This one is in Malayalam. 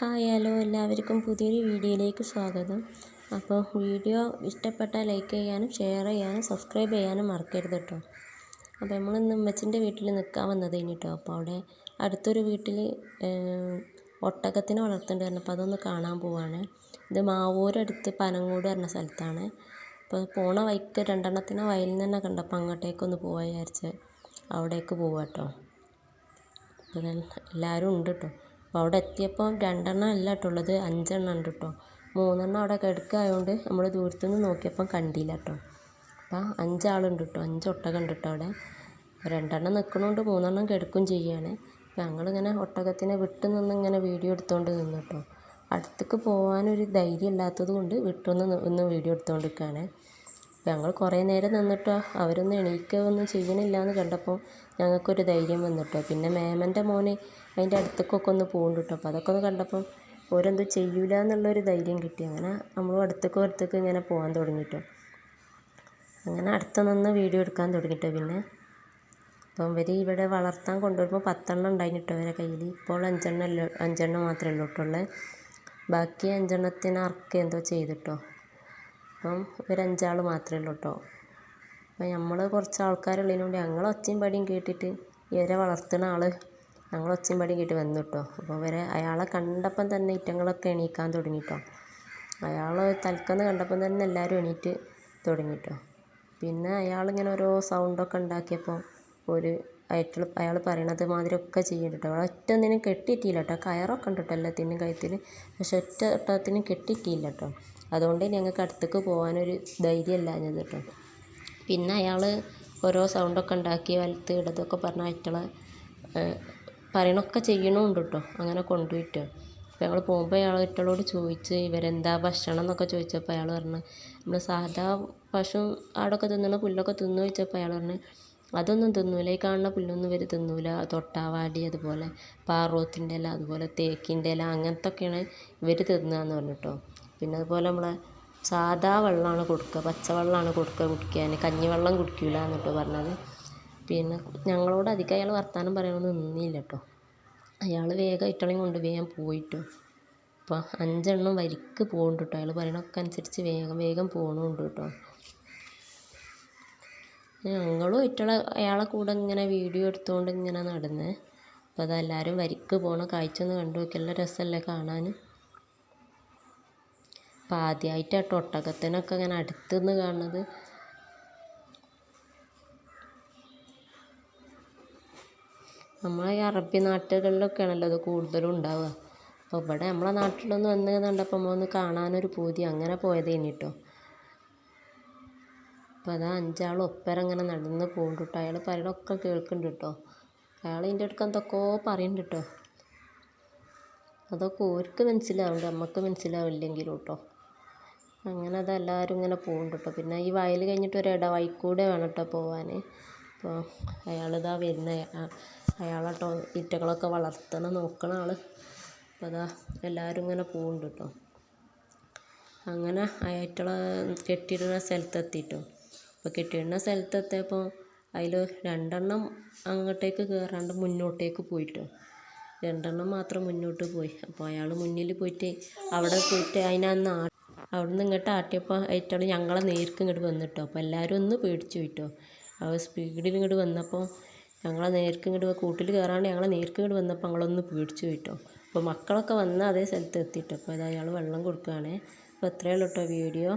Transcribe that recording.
ഹായ് ഹലോ എല്ലാവർക്കും പുതിയൊരു വീഡിയോയിലേക്ക് സ്വാഗതം. അപ്പോൾ വീഡിയോ ഇഷ്ടപ്പെട്ടാൽ ലൈക്ക് ചെയ്യാനും ഷെയർ ചെയ്യാനും സബ്സ്ക്രൈബ് ചെയ്യാനും മറക്കരുത് കേട്ടോ. അപ്പോൾ നമ്മൾ ഇന്ന് ഉമ്മച്ചിന്റെ വീട്ടിൽ നിൽക്കാൻ വന്നത് കേട്ടോ. അപ്പോൾ അവിടെ അടുത്തൊരു വീട്ടിൽ ഒട്ടകത്തിനെ വരണം അപ്പോൾ അതൊന്ന് കാണാൻ പോവാണ്. ഇത് മാവൂരടുത്ത് പനങ്ങോട് പറഞ്ഞ സ്ഥലത്താണ്. അപ്പോൾ പോണ വൈക്ക് രണ്ടെണ്ണത്തിനെ വയലിൽ തന്നെ കണ്ടപ്പോൾ അങ്ങോട്ടേക്കൊന്ന് പോവാ വിചാരിച്ച് അവിടേക്ക് പോവാം കേട്ടോ. അപ്പോൾ എല്ലാവരും ഉണ്ട് കേട്ടോ. അവിടെ എത്തിയപ്പോൾ രണ്ടെണ്ണം അല്ല കേട്ടോ ഉള്ളത്. അഞ്ചെണ്ണം ഉണ്ട് കേട്ടോ. മൂന്നെണ്ണം അവിടെ കിടക്കായതുകൊണ്ട് നമ്മൾ ദൂരത്തു നിന്ന് നോക്കിയപ്പം കണ്ടില്ല കേട്ടോ. അപ്പം അഞ്ചാളുണ്ട് കേട്ടോ. അഞ്ച് ഒട്ടകം ഉണ്ട് കേട്ടോ അവിടെ. രണ്ടെണ്ണം നിൽക്കണോണ്ട് മൂന്നെണ്ണം കിടക്കും ചെയ്യുകയാണ് ഞങ്ങളിങ്ങനെ ഒട്ടകത്തിനെ വിട്ടു നിന്ന് ഇങ്ങനെ വീഡിയോ എടുത്തുകൊണ്ട് നിന്നു കേട്ടോ. അടുത്തേക്ക് പോകാനൊരു ധൈര്യം ഇല്ലാത്തത് കൊണ്ട് വിട്ടു നിന്ന് ഒന്ന് വീഡിയോ എടുത്തുകൊണ്ട് നിൽക്കുകയാണ് ഞങ്ങൾ കുറേ നേരം നിന്നിട്ടോ അവരൊന്നും എണീക്കുക ഒന്നും ചെയ്യണില്ല എന്ന് കണ്ടപ്പോൾ ഞങ്ങൾക്കൊരു ധൈര്യം വന്നിട്ടോ പിന്നെ മേമന്റെ മോന് അതിന്റെ അടുത്തേക്കൊക്കെ ഒന്ന് പോകുന്നുണ്ട് കേട്ടോ അപ്പോൾ അതൊക്കെ ഒന്ന് കണ്ടപ്പം ഓരെന്തോ ചെയ്യൂല എന്നുള്ളൊരു ധൈര്യം കിട്ടി. അങ്ങനെ നമ്മളും അടുത്തേക്ക് അടുത്തേക്ക് ഇങ്ങനെ പോകാൻ തുടങ്ങി കേട്ടോ അങ്ങനെ അടുത്ത് നിന്ന് വീഡിയോ എടുക്കാൻ തുടങ്ങി കേട്ടോ പിന്നെ. അപ്പം ഇവർ ഇവിടെ വളർത്താൻ കൊണ്ടുവരുമ്പോൾ പത്തെണ്ണം ഉണ്ടായിരുന്നു അവരെ കയ്യിൽ ഇപ്പോൾ അഞ്ചെണ്ണം അല്ല അഞ്ചെണ്ണം മാത്രമേ ഉള്ളൂ കേട്ടോ ബാക്കി അഞ്ചെണ്ണത്തിന് അർക്ക് എന്തോ ചെയ്തിട്ടോ. അപ്പം ഇവരഞ്ചാൾ മാത്രമേ ഉള്ളൂ കേട്ടോ. അപ്പം നമ്മൾ കുറച്ച് ആൾക്കാരുള്ളതിനോണ്ട് ഞങ്ങൾ ഒച്ചയും പടിയും കേട്ടിട്ട് ഇവരെ വളർത്തുന്ന ആൾ ഞങ്ങൾ ഒച്ചയും പടിയും കേട്ട് വന്നു കേട്ടോ അപ്പോൾ ഇവരെ അയാളെ കണ്ടപ്പം തന്നെ ഇറ്റങ്ങളൊക്കെ എണീക്കാൻ തുടങ്ങി കേട്ടോ അയാൾ തൽക്കന്ന് കണ്ടപ്പം തന്നെ എല്ലാവരും എണീറ്റ് തുടങ്ങി കേട്ടോ പിന്നെ അയാൾ ഇങ്ങനെ ഓരോ സൗണ്ടൊക്കെ ഉണ്ടാക്കിയപ്പോൾ ഒരു അയറ്റൾ അയാൾ പറയണത് മാതിരിയൊക്കെ ചെയ്യുന്നു കേട്ടോ ഒറ്റ ഒന്നിനും കെട്ടിയിട്ടില്ല കേട്ടോ കയറൊക്കെ ഉണ്ട് കേട്ടോ എല്ലാത്തിനും കഴുത്തിൽ പക്ഷെ ഒറ്റ ഒട്ടത്തിനും കെട്ടിയിട്ടില്ല കേട്ടോ അതുകൊണ്ട് ഞങ്ങൾക്ക് അടുത്തേക്ക് പോകാനൊരു ധൈര്യം ഇല്ലാഞ്ഞത് കേട്ടോ പിന്നെ അയാൾ ഓരോ സൗണ്ടൊക്കെ ഉണ്ടാക്കി വലത്ത് ഇടതൊക്കെ പറഞ്ഞ അയറ്റളെ പറയണൊക്കെ ചെയ്യണമുണ്ട് കേട്ടോ അങ്ങനെ കൊണ്ടുപോയിട്ട്. അപ്പോൾ ഞങ്ങൾ പോകുമ്പോൾ അയാൾ അയറ്റളോട് ചോദിച്ച് ഇവരെന്താ ഭക്ഷണം എന്നൊക്കെ ചോദിച്ചപ്പോൾ അയാൾ പറഞ്ഞു നമ്മൾ സാധാ പശു ആടൊക്കെ തിന്നണ പുല്ലൊക്കെ തിന്നു ചോദിച്ചപ്പോൾ അയാൾ പറഞ്ഞു അതൊന്നും തിന്നൂല. ഈ കാണുന്ന പുല്ലൊന്നും ഇവർ തിന്നൂല. തൊട്ടാവാടി അതുപോലെ പാറോത്തിന്റെ ഇല അതുപോലെ തേക്കിന്റെ ഇല അങ്ങനത്തൊക്കെയാണ് ഇവർ തിന്നുകയെന്ന് പറഞ്ഞു കേട്ടോ പിന്നെ അതുപോലെ നമ്മളെ സാധാ വെള്ളമാണ് കൊടുക്കുക പച്ചവെള്ളമാണ് കൊടുക്കുക കുടിക്കാൻ. കഞ്ഞിവെള്ളം കുടിക്കില്ല എന്നിട്ട് പറഞ്ഞത്. പിന്നെ ഞങ്ങളോട് അധികം അയാൾ വർത്തമാനം പറയണമെന്ന് നിന്നില്ല കേട്ടോ അയാൾ വേഗം ഇറ്റളെയും കൊണ്ട് വേഗം പോയിട്ടോ. അപ്പോൾ അഞ്ചെണ്ണം വരിക്ക് പോകുന്നുണ്ട് കേട്ടോ അയാൾ പറയണൊക്കെ അനുസരിച്ച് വേഗം വേഗം പോകണമുണ്ട് കേട്ടോ ഞങ്ങളും ഇറ്റളെ അയാളെ കൂടെ ഇങ്ങനെ വീഡിയോ എടുത്തുകൊണ്ട് ഇങ്ങനെ നടന്നേ. അപ്പോൾ അതെല്ലാവരും വരിക്ക് പോണ കാഴ്ച ഒന്ന് കണ്ടു നോക്കി രസമല്ലേ കാണാൻ അപ്പോൾ ആദ്യമായിട്ടാണ് ഒട്ടകത്തിനൊക്കെ ഇങ്ങനെ അടുത്തുനിന്ന് കാണുന്നത്. നമ്മളെ ഈ അറബി നാട്ടുകളിലൊക്കെയാണല്ലോ അത് കൂടുതലും ഉണ്ടാവുക. അപ്പോൾ ഇവിടെ നമ്മളെ നാട്ടിലൊന്ന് വന്ന് കണ്ടപ്പോൾ ഒന്ന് കാണാനൊരു പൂതി. അങ്ങനെ പോയതേനി കേട്ടോ അപ്പോൾ അതാ അഞ്ചാൾ ഒപ്പരം ഇങ്ങനെ നടന്ന് പോകുന്നുണ്ട് അയാൾ പറയണൊക്കെ കേൾക്കുന്നുണ്ട് കേട്ടോ അയാൾ ഇതിന്റെ അടുക്ക് എന്തൊക്കെയോ പറയുന്നുണ്ട് കേട്ടോ അതൊക്കെ ഓർക്ക് മനസ്സിലാവുന്നുണ്ട് നമുക്ക് മനസ്സിലാവില്ലെങ്കിലും കേട്ടോ അങ്ങനെ അത് എല്ലാവരും ഇങ്ങനെ പോകുന്നുണ്ട് കേട്ടോ പിന്നെ ഈ വയൽ കഴിഞ്ഞിട്ട് ഒരു ഇടവഴിക്കൂടെ വേണം കേട്ടോ പോവാൻ അപ്പോൾ അയാളിതാ വരുന്ന. അയാളാട്ടോ ഈറ്റകളൊക്കെ വളർത്തുന്ന നോക്കണ ആൾ അപ്പോൾ അതാ എല്ലാവരും ഇങ്ങനെ പോകുന്നുണ്ട് കേട്ടോ അങ്ങനെ അയറ്റളെ കെട്ടിയിടുന്ന സ്ഥലത്തെത്തിയിട്ടോ അപ്പോൾ കെട്ടിയിടുന്ന സ്ഥലത്തെത്തിയപ്പോൾ അതിൽ രണ്ടെണ്ണം അങ്ങോട്ടേക്ക് കയറാണ്ട് മുന്നോട്ടേക്ക് പോയിട്ടോ. രണ്ടെണ്ണം മാത്രം മുന്നോട്ട് പോയി. അപ്പോൾ അയാൾ മുന്നിൽ പോയിട്ട് അവിടെ പോയിട്ട് അതിനന്ന് അവിടെ നിന്ന് ഇങ്ങോട്ട് ആട്ടിയപ്പോൾ അയറ്റൾ ഞങ്ങളെ നേർക്ക് ഇങ്ങോട്ട് വന്നിട്ടോ. അപ്പോൾ എല്ലാവരും ഒന്ന് പേടിച്ചു പോയിട്ടോ. അവ സ്പീഡിൽ ഇങ്ങോട്ട് വന്നപ്പോൾ ഞങ്ങളെ നേർക്ക് ഇങ്ങോട്ട് കൂട്ടിൽ കയറാണ്ട് ഞങ്ങളെ നേർക്ക് ഇങ്ങോട്ട് വന്നപ്പോൾ ഞങ്ങളൊന്ന് പേടിച്ചു പോയിട്ടോ. അപ്പോൾ മക്കളൊക്കെ വന്ന് അതേ സ്ഥലത്ത് എത്തിയിട്ടോ അപ്പോൾ അത് അയാൾ വെള്ളം കൊടുക്കുകയാണ് അപ്പോൾ ഇത്രയേ ഉള്ളൂ കേട്ടോ വീഡിയോ.